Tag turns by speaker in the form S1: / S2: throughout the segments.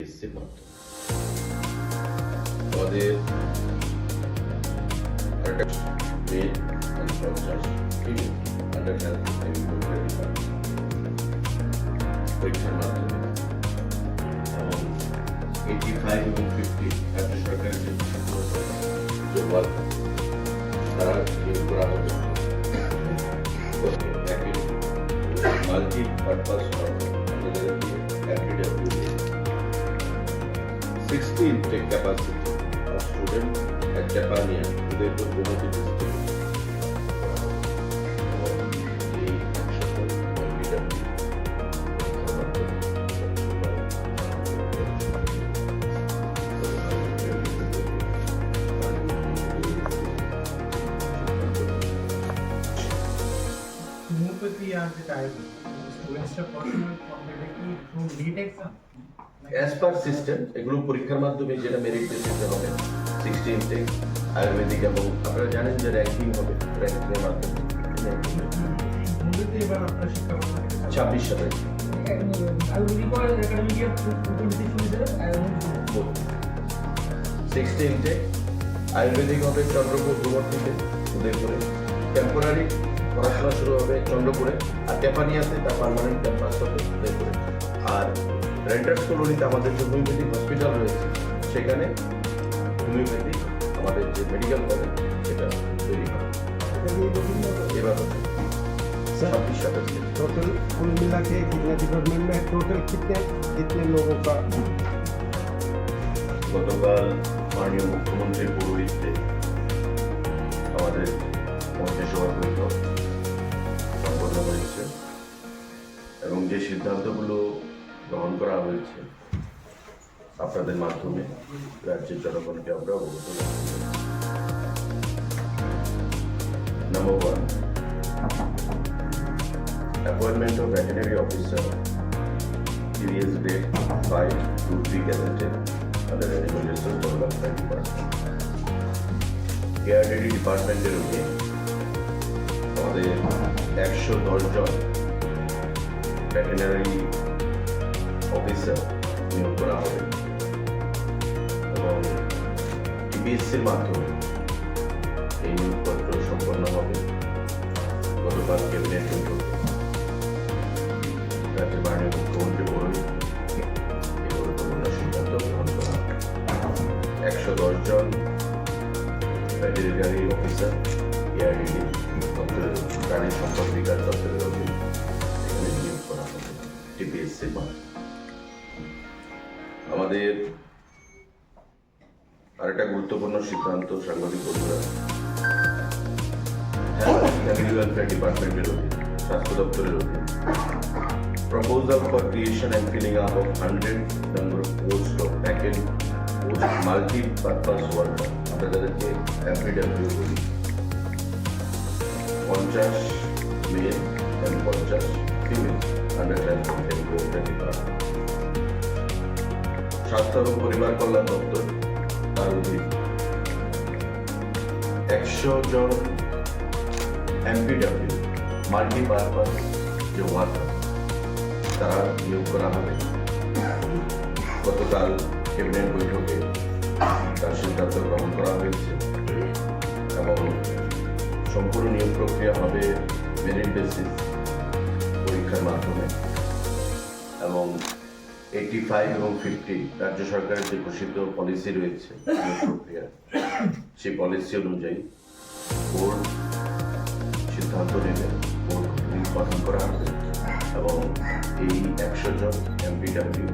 S1: এসছে মাত্র আমাদের আরেকটা মেয়ে পঞ্চাশ আন্ডার হেলথ পরীক্ষার মাধ্যমে এবং এইটি ফাইভ এবং ফিফটি রাজ্য সরকারের যে যে ওয়ার্ক তারা নিয়োগ করা হবে multi purpose sixty intake capacity. Of student at Japania Udaipur Gomati district এই একশো
S2: হোমিওপ্যাথি আর যেটা আয়ুর্বেদ স্টুডেন্টসরা পড়াশোনা
S1: অ্যাজ পার সিস্টেম এগুলো পরীক্ষার মাধ্যমে যেটা মেরিট বেসিসে হবে সিক্সটি ইনটেক আয়ুর্বেদিক এবং আপনারা জানেন যে র্যাঙ্কিং হবে র্যাঙ্কিংয়ের মাধ্যমে।
S2: থেকে।
S1: ছাব্বিশ সালে
S3: আয়ুর্বেদিক
S1: হবে চন্দ্রপুর গুমর্তিতে উদয়পুরে। টেম্পোরারি পড়াশোনা শুরু হবে চন্দ্রপুরে। আর টেপানিয়াতে তার পার্মানেন্ট ক্যাম্পাস হবে উদয়পুরে। আর রেন্টার্স কলোনিতে আমাদের যে হোমিওপ্যাথিক হসপিটাল রয়েছে সেখানে হোমিওপ্যাথিক আমাদের যে মেডিকেল কলেজ সেটা তৈরি হবে এবার হচ্ছে
S4: सर
S1: ছাব্বিশ সালে
S4: टोटल कुल मिला के कितना डिपार्टमेंट में टोटल कितने कितने लोगों का
S1: গতকাল মাননীয় মুখ্যমন্ত্রীর পৌরহিত্যে আমাদের মন্ত্রিসভার বৈঠক সম্পন্ন হয়েছে এবং যে সিদ্ধান্তগুলো গ্রহণ করা হয়েছে আপনাদের মাধ্যমে রাজ্যের জনগণকে আমরা অবগত number one appointment of veterinary officer serious date five two three gazetted under Animal Resource Development Department. কেয়ারডেডি ডিপার্টমেন্টের উঠে আমাদের একশো দশজন ভেটেনারি অফিসার নিয়োগ করা হবে এবং টিপিএসসির মাধ্যমে এই নিয়োগপত্র সম্পন্ন হবে গতকাল ক্যাবিনেট বৈঠকে রাজ্যের মাননীয় মুখ্যমন্ত্রী বলুন এই গুরুত্বপূর্ণ সিদ্ধান্ত গ্রহণ করা। একশো দশ জন ভেটেরিনারি অফিসার এআরডিডি দপ্তরের প্রাণী সম্পদ বিকাশ দপ্তরের অধীন এখানে নিয়োগ করা হবে টিপিএসসির মাধ্যমে আমাদের আরেকটা গুরুত্বপূর্ণ সিদ্ধান্ত সাংবাদিক ডিপার্টমেন্টের অধীন, স্বাস্থ্য দপ্তরের proposal for creation and filling up of 100 number of posts of backend post multi-purpose worker আমরা পঞ্চাশ মেল পঞ্চাশ ফিমেল আন্ডার ডিপার্টমেন্ট স্বাস্থ্য এবং পরিবার কল্যাণ দপ্তর তার অধীন একশো জন এমপিডাব্লিউ, মাল্টিপারপাস যে ওয়ার্কার তারা নিয়োগ করা হবে। গতকাল ক্যাবিনেট বৈঠকে তার সিদ্ধান্ত গ্রহণ করা হয়েছে এবং সম্পূর্ণ নিয়োগ প্রক্রিয়া হবে মেরিট বেসিস পরীক্ষার মাধ্যমে। এইটি ফাইভ এবং ফিফটি রাজ্য সরকারের যে ঘোষিত পলিসি রয়েছে প্রক্রিয়া, সেই পলিসি অনুযায়ী বোর্ড সিদ্ধান্ত নেবে বোর্ড গঠন করা হবে এবং এই একশো জন এমপিডাব্লিউ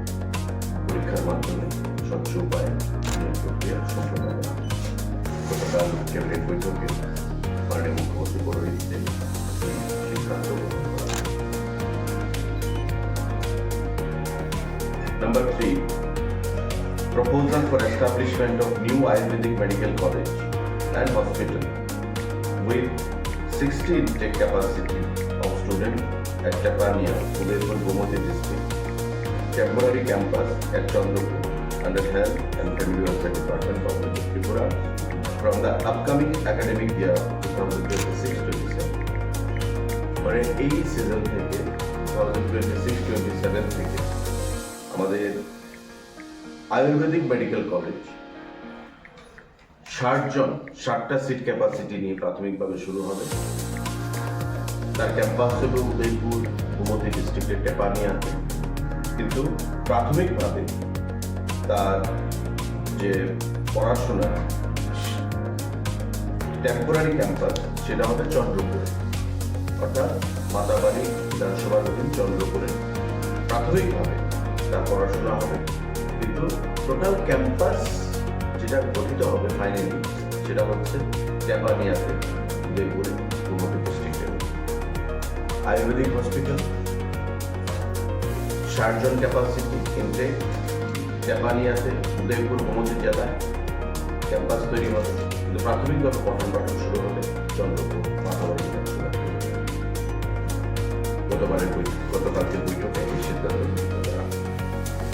S1: পরীক্ষার মাধ্যমে স্বচ্ছ উপায়ে প্রক্রিয়া সম্পন্ন করা। গতকাল ক্যাবিনেট বৈঠকে মাননীয় মুখ্যমন্ত্রী পৌরহিত্যে সিদ্ধান্ত Number three, proposal for establishment of new Ayurvedic medical college and hospital with 60 intake capacity of student at Chapania, Udaipur, Gomoti district. Temporary campus at Chandapur under Health and Family Welfare Department, Government of Tripura from the upcoming academic year 2026-27. মানে এই season থেকে 2026-27 থেকে আমাদের Ayurvedic medical college. ষাট জন ষাটটা seat capacity নিয়ে প্রাথমিকভাবে শুরু হবে। তার ক্যাম্পাস হবে উদয়পুর, গোমতী ডিস্ট্রিক্টের টেপানিয়াতে কিন্তু প্রাথমিকভাবে তার যে পড়াশোনা টেম্পোরারি ক্যাম্পাস সেটা হবে চন্দ্রপুরে। অর্থাৎ মাতাবাড়ি বিধানসভার অধীন চন্দ্রপুরে। প্রাথমিকভাবে তার পড়াশোনা হবে। কিন্তু টোটাল ক্যাম্পাস যেটা গঠিত হবে ফাইনালি সেটা হচ্ছে জাপানিয়াতে উদয়পুরে গোমতী ডিস্ট্রিক্টে আয়ুর্বেদিক হসপিটাল ষাট জন ক্যাপাসিটি ইনটে জাপানিয়াতে উদয়পুর গোমতী জেলায় ক্যাম্পাস তৈরি হবে। কিন্তু প্রাথমিকভাবে পঠন পাঠন শুরু হবে চন্দ্রপুর।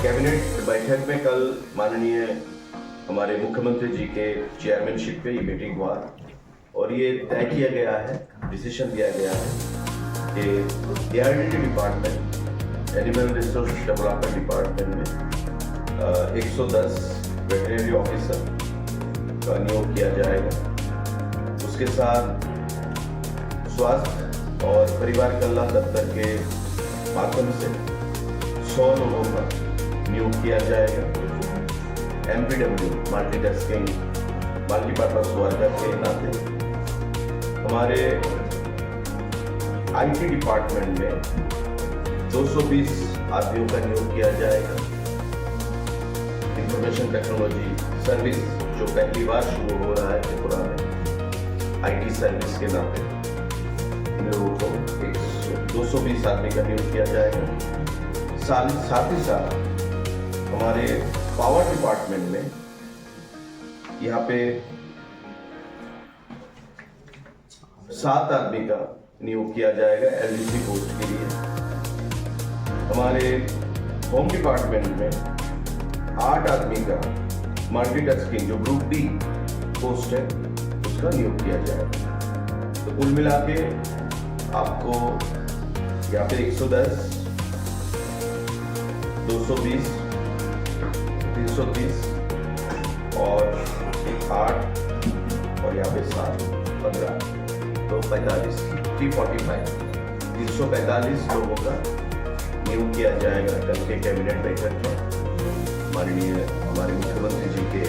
S1: कैबिनेट बैठक में कल माननीय हमारे मुख्यमंत्री जी के चेयरमैनशिप पे ये मीटिंग हुआ और ये तय किया गया है डिसीज़न दिया गया है कि ARDT department animal resource development department में एक सौ दस वेटनरी ऑफिसर का नियोग किया जाएगा। उसके साथ स्वास्थ्य और परिवार कल्याण दफ्तर के माध्यम से सौ लोगों का नियोग किया जाएगा। M P MPW multitasking multipurpose worker के नाते। हमारे आईटी डिपार्टमेंट में 220 आदमियों का नियोग किया जाएगा। इंफॉर्मेशन टेक्नोलॉजी सर्विस जो पहली बार शुरू हो रहा है त्रिपुरा में आईटी सर्विस के नाते। लोगों को एक दो सौ बीस आदमी का नियोग किया जाएगा। साथ ही साथ हमारे पावर डिपार्टमेंट में यहाँ पे सात आदमी का नियोग किया जाएगा एलडीसी पोस्ट के लिए। हमारे होम डिपार्टमेंट में आठ आदमी का मल्टीटास्किंग जो ग्रुप डी पोस्ट है, उसका नियोग किया जाएगा। तो कुल मिला के आपको यहाँ पे 110 220 330 और आठ और यहाँ पे सात, पंद्रह। तो पैंतालीस थ्री फोर्टी फाइव तीन सौ पैंतालीस लोगों का नियुक्त किया जाएगा कल के कैबिनेट बैठक में। माननीय, हमारे मुख्यमंत्री जी के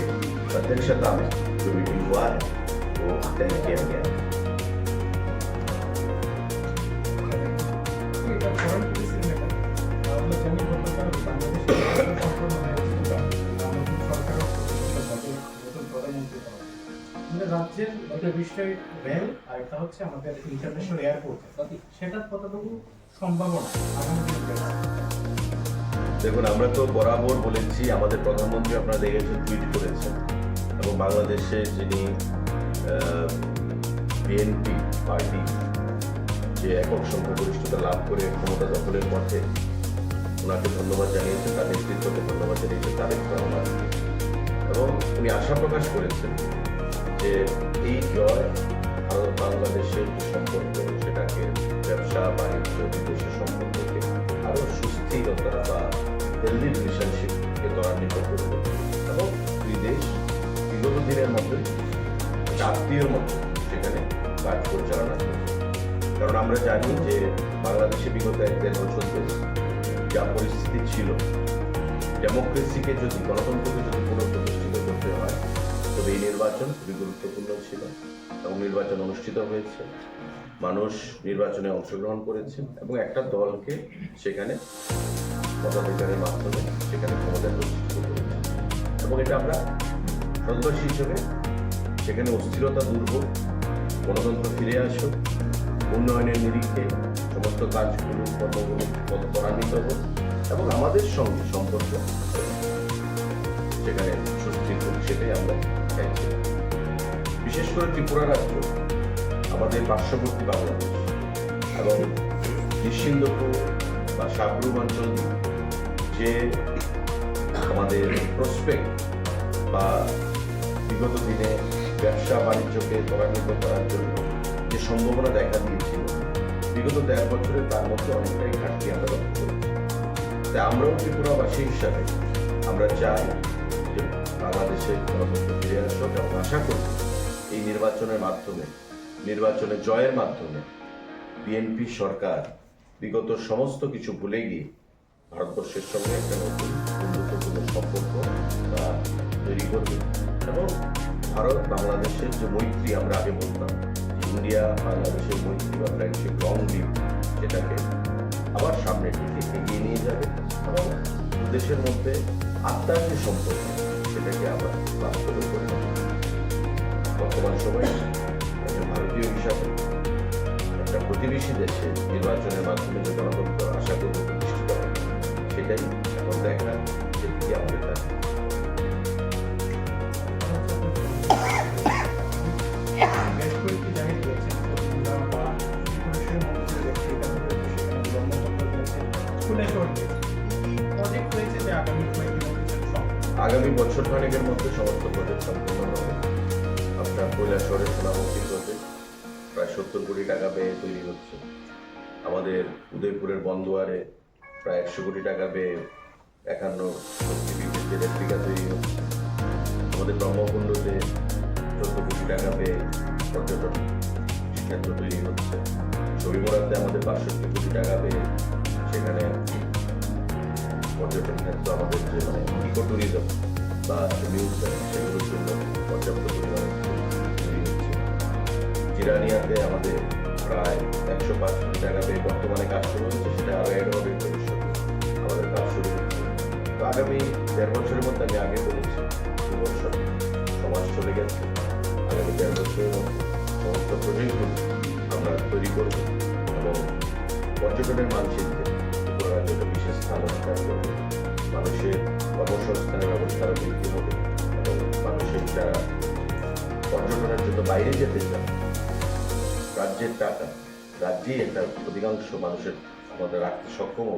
S1: अध्यक्षता में जो मीटिंग हुआ है, वो तय किया गया। है
S2: বিষয় রেল আর একটা হচ্ছে আমাদের ইন্টারন্যাশনাল এয়ারপোর্ট সেটার কতটুকু সম্ভাবনা?
S1: দেখুন আমরা তো বরাবর বলেছি আমাদের প্রধানমন্ত্রী আপনারা দেখেছেন টুইট করেছেন এবং বাংলাদেশে যিনি বিএনপি পার্টি যে একক সংখ্যাগরিষ্ঠতা লাভ করে ক্ষমতা দখলের পথে ওনাকে ধন্যবাদ জানিয়েছেন তার নেতৃত্বকে ধন্যবাদ জানিয়েছেন তারেক রহমানকে। এবং উনি আশা প্রকাশ করেছেন যে এই জয় বাংলাদেশের সম্পর্ক সেটাকে ব্যবসা, বাণিজ্য বিদেশের সম্পর্ককে আরও সুস্থিরতা বা হেলদি রিলেশনশিপকে ত্বরান্বিত করবে এবং দুই দেশ বিগত দিনের মতোই আত্মীয়র মতো সেখানে কাজ পরিচালনা করবে। কারণ আমরা জানি যে বাংলাদেশে বিগত এক দেড় বছর ধরে যা পরিস্থিতি ছিল ডেমোক্রেসিকে যদি, গণতন্ত্রকে যদি নির্বাচন খুবই গুরুত্বপূর্ণ ছিল এবং নির্বাচন অনুষ্ঠিত হয়েছে। মানুষ নির্বাচনে অংশগ্রহণ করেছে এবং একটা দলকে সেখানে মতাধিকারের মাধ্যমে সেখানে ক্ষমতায় প্রতিষ্ঠিত করেছে। এবং এটা আমরা ভারতবাসী হিসেবে সেখানে অস্থিরতা দূর হোক, গণতন্ত্র ফিরে আসুক, উন্নয়নের নিরিখে সমস্ত কাজগুলো, কর্মগুলো ত্বরান্বিত হোক এবং আমাদের সঙ্গে সম্পর্ক সেখানে সুস্থির হোক সেটাই আমরা চাইছি। বিশেষ করে ত্রিপুরা রাজ্য, আমাদের পার্শ্ববর্তী বাংলাদেশ এবং নিশ্চিন্দপুর বা সাবরুম অঞ্চল যে আমাদের প্রসপেক্ট বা বিগত দিনে ব্যবসা বাণিজ্যকে ত্বরান্বিত করার জন্য যে সম্ভাবনা দেখা দিয়েছিল, বিগত দেড় বছরে তার মধ্যে অনেকটাই ঘাটতি আমরা লক্ষ্য করেছি। তাই আমরাও ত্রিপুরাবাসী হিসাবে আমরা চাই যে বাংলাদেশে গণতন্ত্র ফিরে আসুক এবং আশা করি নির্বাচনের মাধ্যমে, নির্বাচনে জয়ের মাধ্যমে বিএনপি সরকার বিগত সমস্ত কিছু ভুলে গিয়ে ভারতবর্ষের সঙ্গে একটা নতুন বন্ধুত্বপূর্ণ সম্পর্ক তা তৈরি করবে এবং ভারত বাংলাদেশের যে মৈত্রী আমরা আগে বলতাম, ইন্ডিয়া, বাংলাদেশের মৈত্রী বা ফ্রেন্ডশিপ লং লিভ সেটাকে আবার সামনের দিকে এগিয়ে নিয়ে যাবে এবং দেশের মধ্যে আত্মার যে সম্পর্ক, সেটাকে আবার বাস্তবে করবে। বর্তমান সময়ে একজন ভারতীয় হিসাবে একটা প্রতিবেশী দেশে নির্বাচনের মাধ্যমে যে গণতন্ত্র আশা করব প্রতিষ্ঠিত হবে সেটাই এখন দেখা সেদিকে আমাদের কাছে
S2: আগামী
S1: বছর খানেকের মধ্যে সমস্ত প্রজেক্ট সম্পূর্ণ সত্তর কোটি টাকা ব্যয়ে তৈরি হচ্ছে। আমাদের উদয়পুরের বন্দোয়ারে প্রায় একশো কোটি টাকা ব্যয়ে একান্ন রেপ্লিকা তৈরি হচ্ছে। আমাদের ব্রহ্মকুণ্ডতে চোদ্দ কোটি টাকা ব্যয়ে পর্যটন ক্ষেত্র তৈরি হচ্ছে। ছবিমোড়াতে আমাদের বাষট্টি কোটি টাকা ব্যয়ে সেখানে পর্যটন ক্ষেত্র আমাদের যে মানে ইকো ট্যুরিজম বা সেগুলোর জন্য পর্যাপ্ত পরিমাণে জিরানিয়াতে আমাদের প্রায় একশো পাঁচ ব্যয় বর্তমানে কাজ শুরু হচ্ছে, সেটা আরও অ্যাড হবে ভবিষ্যতে। আমাদের কাজ শুরু হচ্ছে। তো আগামী দেড় বছরের মধ্যে আমি আগে বলেছি, দু বছর সমাজ চলে গেছে, আগামী দেড় বছরের মধ্যে সমস্ত প্রজেক্টগুলো আমরা তৈরি করব এবং পর্যটনের মানচিত্রে ত্রিপুরা বিশেষ স্থান অধিকার করবে। মানুষের কর্মসংস্থানের ব্যবস্থা আরও বৃদ্ধি হবে এবং মানুষের যারা পর্যটনের জন্য বাইরে যেতে চান রাজ্যের টাকা, রাজ্যেই একটা অধিকাংশ মানুষের আমাদের রাখতে সক্ষম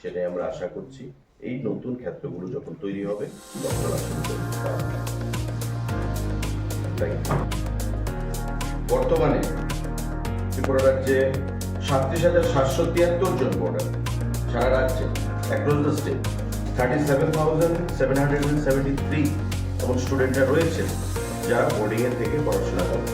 S1: সেটাই আমরা আশা করছি। এই নতুন ক্ষেত্রগুলো যখন তৈরি হবে, তখন. বর্তমানে ত্রিপুরা রাজ্যে সাতত্রিশ হাজার সাতশো তিয়াত্তর জন ভোটার। সারা রাজ্যে across the state thirty seven thousand seven hundred seventy three এবং স্টুডেন্টরা রয়েছে। যারা বোর্ডিংয়ে থেকে পড়াশোনা করে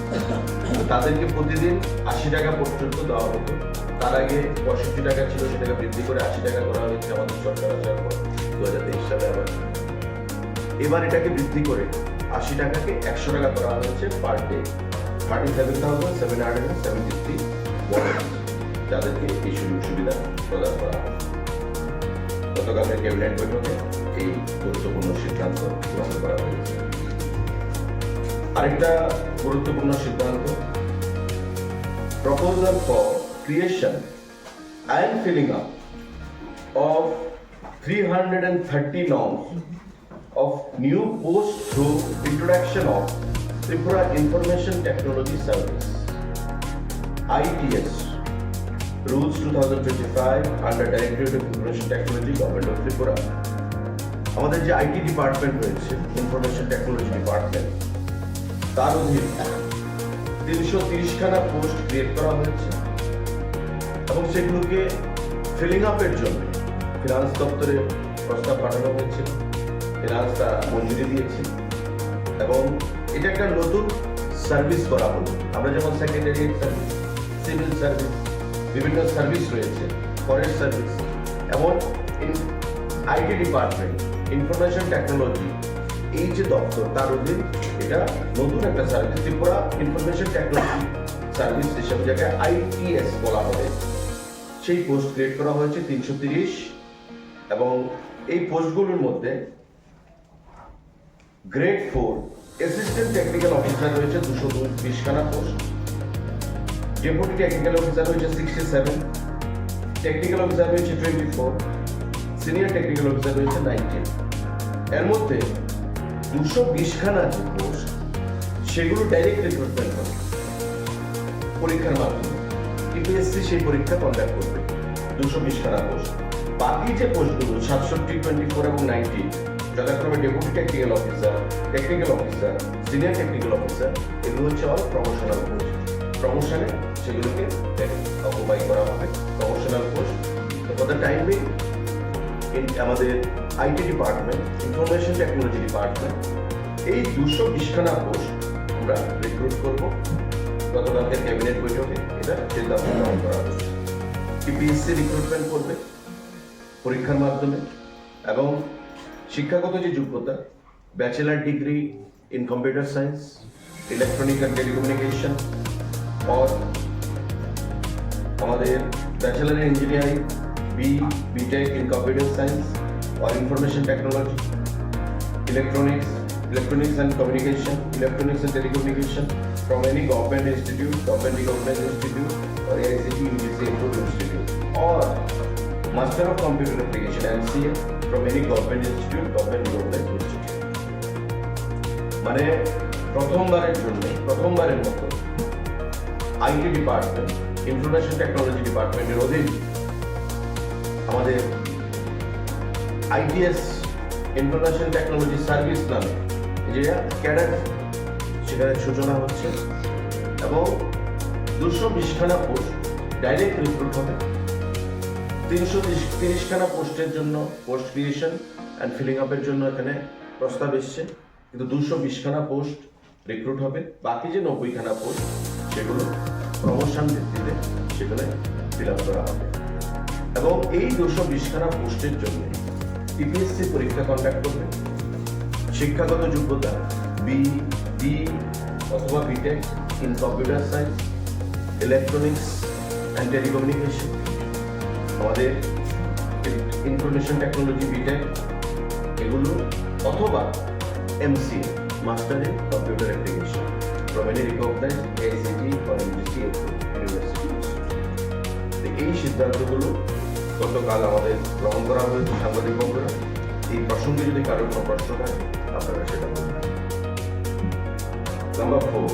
S1: তাদেরকে প্রতিদিন আশি টাকা পর্যন্ত দেওয়া হতো। তার আগে পঁয়ষট্টি টাকা ছিল, সেটাকে বৃদ্ধি করে আশি টাকা করা হয়েছে আমাদের সরকার আসার পর দু হাজার তেইশ সালে আবার। এবার এটাকে বৃদ্ধি করে আশি টাকাকে একশো টাকা করা হয়েছে per day thirty seven thousand seven hundred seventy three যাদেরকে এই সুযোগ সুবিধা প্রদান করা হয়। গতকালের ক্যাবিনেট বৈঠকে এই গুরুত্বপূর্ণ সিদ্ধান্ত গ্রহণ করা হয়েছে। আরেকটা গুরুত্বপূর্ণ সিদ্ধান্ত proposal for creation and filling up of 330 norms of new post through introduction of Tripura Information Technology Service ITS rules 2025 under Directorate of Information Technology Government of Tripura আমাদের যে আইটি ডিপার্টমেন্ট রয়েছে ইনফরমেশন টেকনোলজি ডিপার্টমেন্ট তার অধীনে তিনশো তিরিশখানা post create করা হয়েছে। এবং সেগুলোকে ফিলিং আপের জন্য ফিনান্স দপ্তরে প্রস্তাব পাঠানো হয়েছিল ফিনান্স তারা মঞ্জুরি দিয়েছে। এবং এটা একটা নতুন সার্ভিস করা হলো। আমরা যেমন সেকেন্ডারি সার্ভিস সিভিল সার্ভিস বিভিন্ন সার্ভিস রয়েছে ফরেস্ট সার্ভিস এমন আইটি ডিপার্টমেন্ট ইনফরমেশন টেকনোলজি এই যে দপ্তর, তার অধীন এটা নতুন একটা service Tripura information technology service এসব জায়গায় আইটিএস বলা হবে সেই পোস্ট ক্রিয়েট করা হয়েছে তিনশো তিরিশ। এবং এই পোস্টগুলোর মধ্যে grade four assistant technical officer রয়েছে দুশো বিশখানা পোস্ট ডেপুটি টেকনিক্যাল অফিসার রয়েছে সিক্সটি সেভেন টেকনিক্যাল অফিসার রয়েছে twenty four senior technical officer রয়েছে নাইনটিন এর মধ্যে দুশো বিশখানা যে পোস্ট সেগুলো ডাইরেক্ট রিক্রুটমেন্ট হবে পরীক্ষার মাধ্যমে। ইপিএসসি সেই পরীক্ষা কন্ডাক্ট করবে, দুশো বিশ খানা পোস্ট বাকি যে পোস্টগুলো সাতষট্টি টোয়েন্টি ফোর এবং নাইনটি যথাক্রমে deputy technical officer technical officer senior technical officer এগুলো হচ্ছে অল প্রমোশনাল পোস্ট প্রমোশনে সেগুলোকে অকুপাই করা হবে promotional post for the time being আমাদের IT department, information technology department, এই দুশো বিশখানা পোস্ট আমরা রিক্রুট করব। গতকালকে ক্যাবিনেট বৈঠকে এটা সিদ্ধান্ত গ্রহণ করা হয়েছে। টিপিএসসি রিক্রুটমেন্ট করবে পরীক্ষার মাধ্যমে এবং শিক্ষাগত যে যোগ্যতা bachelor degree in computer science electronic and telecommunication और আমাদের bachelor engineering B BTech in computer science और information technology electronics electronics and communication electronics and telecommunication from any government institute government recognised institute और AICT UGC approved institute और master of computer application MCA from any government institute government recognised institute মানে প্রথমবারের জন্য প্রথমবারের মতো IT department information technology ডিপার্টমেন্টের অধীন আমাদের আইটিএস ইনফরমেশন টেকনোলজি সার্ভিস নামে যে ক্যাডার, সেখানে সূচনা হচ্ছে এবং দুশো বিশখানা পোস্ট ডাইরেক্ট রিক্রুট হবে। তিনশো তিরিশখানা পোস্টের জন্য পোস্ট ক্রিয়েশন অ্যান্ড ফিলিং আপের জন্য এখানে প্রস্তাব এসছে। কিন্তু দুশো বিশখানা পোস্ট রিক্রুট হবে। বাকি যে নব্বইখানা পোস্ট, সেগুলো প্রমোশন ভিত্তিতে সেখানে ফিল আপ করা হবে। এবং এই দুশো বিশখানা পোস্টের জন্য টিপিএসসি পরীক্ষা কন্ডাক্ট করবে। শিক্ষাগত যোগ্যতা বি বি অথবা BTech in computer science electronics and telecommunication আমাদের ইনফরমেশন টেকনোলজি বিটেক এগুলো অথবা MC master in computer application any recognise or UGC university এই সিদ্ধান্তগুলো গতকাল আমাদের গ্রহণ করা হয়েছে সাংবাদিক বন্ধুরা। এই প্রসঙ্গে যদি কারও কোনো প্রশ্ন থাকে, আপনারা সেটা বলুন। Number four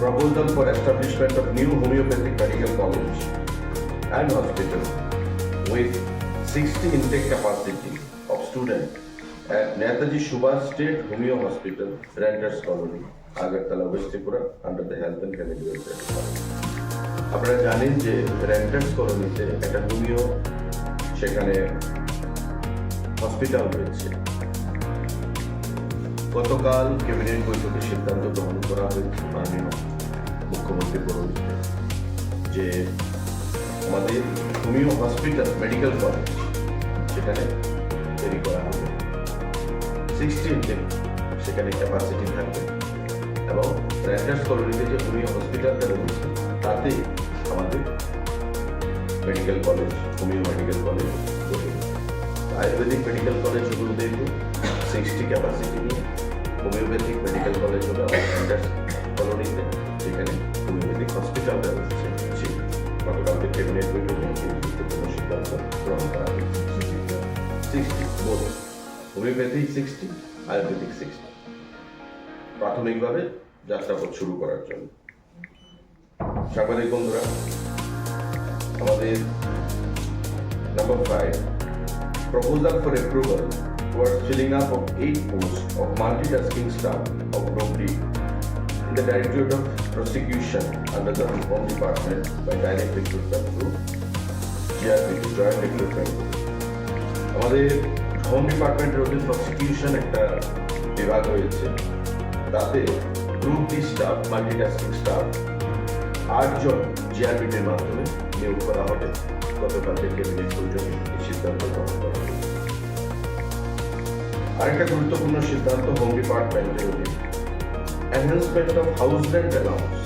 S1: proposal for establishment of new homeopathic medical college and hospital with sixty intake capacity of student at Netaji Subhas state homeo hospital র্যান্ডার্স colony Agartala ওয়েস্টিপুরা under the health and family welfare আপনারা জানেন যে renters কলোনিতে একটা homeo সেখানে hospital রয়েছে। গতকাল cabinet বৈঠকে সিদ্ধান্ত গ্রহণ করা হয়েছে মাননীয় মুখ্যমন্ত্রী পৌরহিত্যে যে আমাদের হোমিও হসপিটাল মেডিকেল কলেজ সেখানে তৈরি করা হবে। সিক্সটিন সেখানে ক্যাপাসিটি থাকবে। এবং র্যান্ডার্স কলোনিতে যে হোমিও হসপিটালটা রয়েছে, তাতে আমাদের। Medical college homeo medical college Ayurvedic medical college শুরু দেখব সিক্সটি ক্যাপাসিটি নিয়ে হোমিওপ্যাথিক মেডিকেল কলেজ আমার র্যান্ডার্স কলোনিতে সেখানে হোমিওপ্যাথিক হসপিটাল ব্যবস্থা গতকালকে ক্যাবিনেট বৈঠকে গুরুত্বপূর্ণ সিদ্ধান্ত গ্রহণ করা হয়েছে। হোমিওপ্যাথিক সিক্সটি আয়ুর্বেদিক সিক্সটি প্রাথমিকভাবে যাত্রাপথ শুরু করার জন্য। সাংবাদিক বন্ধুরা আমাদের number five proposal for approval towards filling up of eight posts of multitasking staff of Group D in the Directorate of Prosecution under the Home Department by direct recruitment through GRPT Joint Recruitment. আমাদের home ডিপার্টমেন্টের অধীন prosecution একটা বিভাগ রয়েছে তাতে group D staff multitasking staff আটজন জিআরবিটির মাধ্যমে নিয়োগ করা হবে। গতকালকে ক্যাবিনেট বৈঠকে এই সিদ্ধান্ত গ্রহণ করা হয়েছে আরেকটা গুরুত্বপূর্ণ সিদ্ধান্ত হোম ডিপার্টমেন্টের অধীন। Enhancement of house rent allowance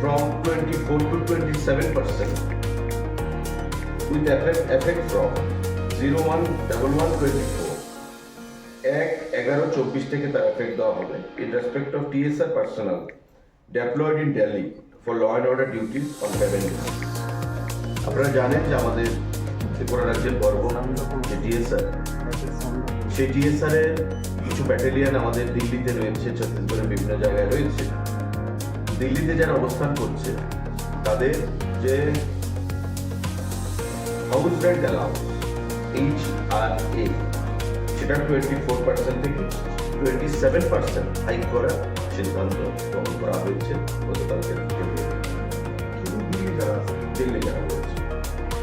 S1: from 24 to 27 percent with effect, effect from 011124 এক এগারো চব্বিশ থেকে তার এফেক্ট দেওয়া হবে in respect of TSR personal deployed in Delhi for law and order duties on seven আপনারা জানেন যে আমাদের ত্রিপুরা রাজ্যের গর্ব যে টিএসআর এর কিছু ব্যাটালিয়ান আমাদের দিল্লিতে রয়েছে, ছত্তিশগড়ের বিভিন্ন জায়গায় রয়েছে। দিল্লিতে যারা অবস্থান করছে, তাদের যে house rent allowance H R A সেটা টোয়েন্টি ফোর পার্সেন্ট থেকে টোয়েন্টি সেভেন পার্সেন্ট হাইক করার সিদ্ধান্ত গ্রহণ করা হয়েছে গতকালকে দিল্লি জানা হয়েছে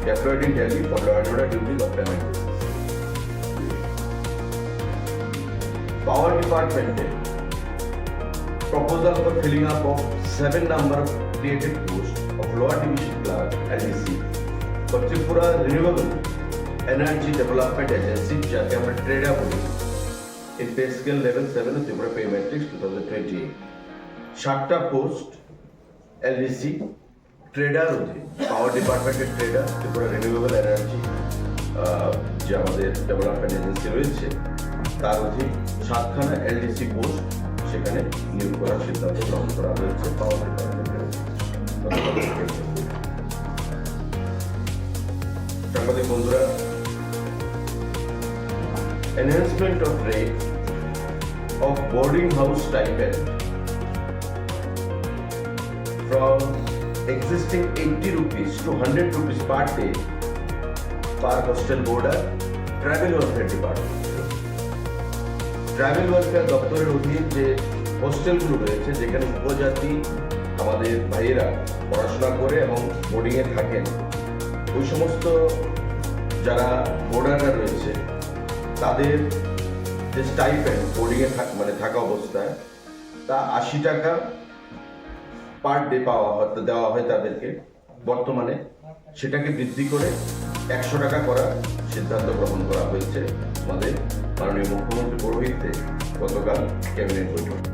S1: deployed in Delhi for law and order duties of premises. Power Department proposal for filling up of seven number of created posts of law division clerk LDC for Tripura Renewable Energy Development Agency, Jaipur Trader Police. In pay scale level 7 of Tripura pay matrix 2028 সাতটা post LDC tedder অধীন পাওয়ার ডিপার্টমেন্টের tedder Tripura renewable energy যে আমাদের development agency রয়েছে, তার অধীন সাতখানা LDC post সেখানে নিয়োগ করার সিদ্ধান্ত গ্রহণ করা হয়েছে পাওয়ার ডিপার্টমেন্টের সাংবাদিক বন্ধুরা enhancement of rate of boarding house stipend from existing 80 rupees to 100 rupees per day per hostel boarder travel welfare department travel welfare দপ্তরের অধীন যে হোস্টেলগুলো রয়েছে যেখানে উপজাতি আমাদের ভাইয়েরা পড়াশোনা করে এবং বোর্ডিংয়ে থাকেন ওই সমস্ত যারা বোর্ডাররা রয়েছে তাদের যে স্টাইপেন্ড বোর্ডিংয়ে মানে থাকা অবস্থায়, তা আশি টাকা পার ডে পাওয়া হয় দেওয়া হয় তাদেরকে। বর্তমানে সেটাকে বৃদ্ধি করে একশো টাকা করার সিদ্ধান্ত গ্রহণ করা হয়েছে আমাদের মাননীয় মুখ্যমন্ত্রী পৌরোহিত্যে গতকাল ক্যাবিনেট বৈঠক।